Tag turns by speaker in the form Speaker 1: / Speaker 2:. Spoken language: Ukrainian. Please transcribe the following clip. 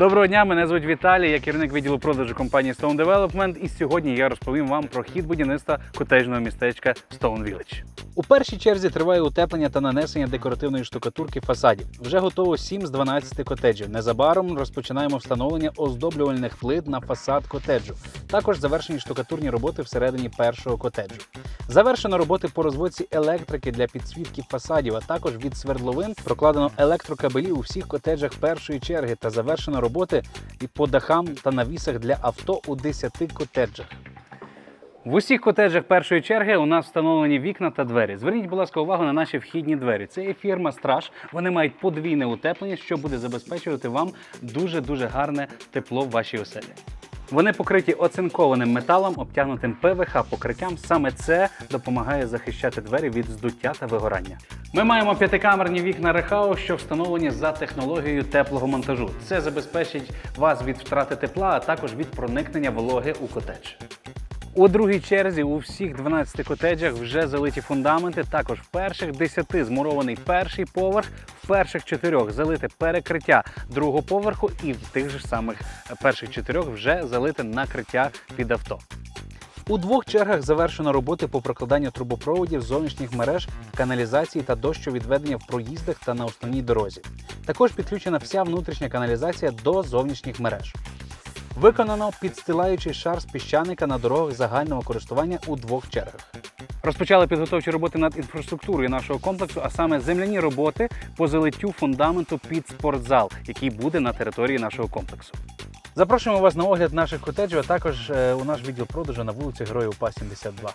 Speaker 1: Доброго дня, мене звуть Віталій, я керівник відділу продажу компанії Stone Development. І сьогодні я розповім вам про хід будівництва котежного містечка Stone Village. У першій черзі триває утеплення та нанесення декоративної штукатурки фасадів. Вже готово 7 з 12 котеджів. Незабаром розпочинаємо встановлення оздоблювальних плит на фасад котеджу. Також завершені штукатурні роботи всередині першого котеджу. Завершено роботи по розводці електрики для підсвітки фасадів, а також від свердловин прокладено електрокабелі у всіх котеджах першої черги та завершено роботи і по дахам та навісах для авто у 10 котеджах. В усіх котеджах першої черги у нас встановлені вікна та двері. Зверніть, будь ласка, увагу на наші вхідні двері. Це є фірма Страж. Вони мають подвійне утеплення, що буде забезпечувати вам дуже дуже гарне тепло в вашій оселі. Вони покриті оцинкованим металом, обтягнутим ПВХ покриттям. Саме це допомагає захищати двері від здуття та вигорання. Ми маємо п'ятикамерні вікна Рехау, що встановлені за технологією теплого монтажу. Це забезпечить вас від втрати тепла, а також від проникнення вологи у котедж. У другій черзі у всіх 12 котеджах вже залиті фундаменти. Також в перших 10 змурований перший поверх, в перших чотирьох залите перекриття другого поверху, і в тих же самих перших чотирьох вже залите накриття під авто. У двох чергах завершено роботи по прокладанню трубопроводів зовнішніх мереж, каналізації та дощовідведення в проїздах та на основній дорозі. Також підключена вся внутрішня каналізація до зовнішніх мереж. Виконано підстилаючий шар з піщаника на дорогах загального користування у двох чергах. Розпочали підготовчі роботи над інфраструктурою нашого комплексу, а саме земляні роботи по залиттю фундаменту під спортзал, який буде на території нашого комплексу. Запрошуємо вас на огляд наших котеджів, а також е, у наш відділ продажу на вулиці Героїв УПА 72.